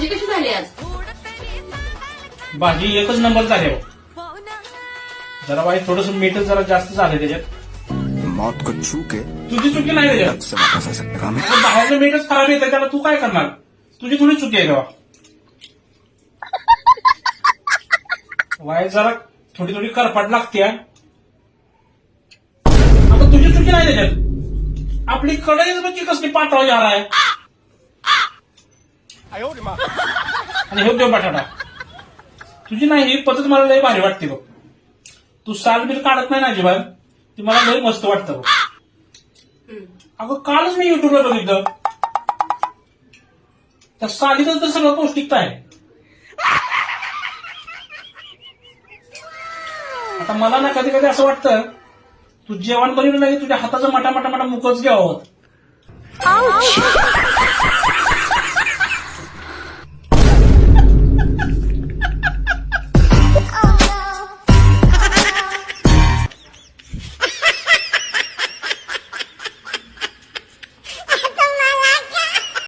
भाजी कशी झाली आज? भाजी एकच नंबर झाली हो. जरा वाईट थोडस मीठ जरा जास्त झालं त्याच्यात. मौत को छू के तुझी चुकी नाही त्याच्यात. हूँ बाहेरचं मीठच खराब येतं त्याला तू काय करणार? तुझी थोडी चुकी आहे तेव्हा. वाईट जरा थोडी थोडी करपट लागते आता तुझी चुकी नाही त्याच्यात. आपली कढईच बघ की कसली पातळ जार आहे आणि हे देव बटाटा. तुझी नाही ही पद्धत मला लय भारी वाटते बघ. तू साल बिल काढत नाही ना अजिबात. ती मला लय मस्त वाटतं बघ. अगं कालच मी युट्यूबला बघितलं. त्या सालीतच तर सगळं पौष्टिकता आहे. आता मला ना कधी कधी असं वाटतं तू जेवण बनवलं नाही तुझ्या हाताचं मटा मटा मटा मुखच घ्यावं.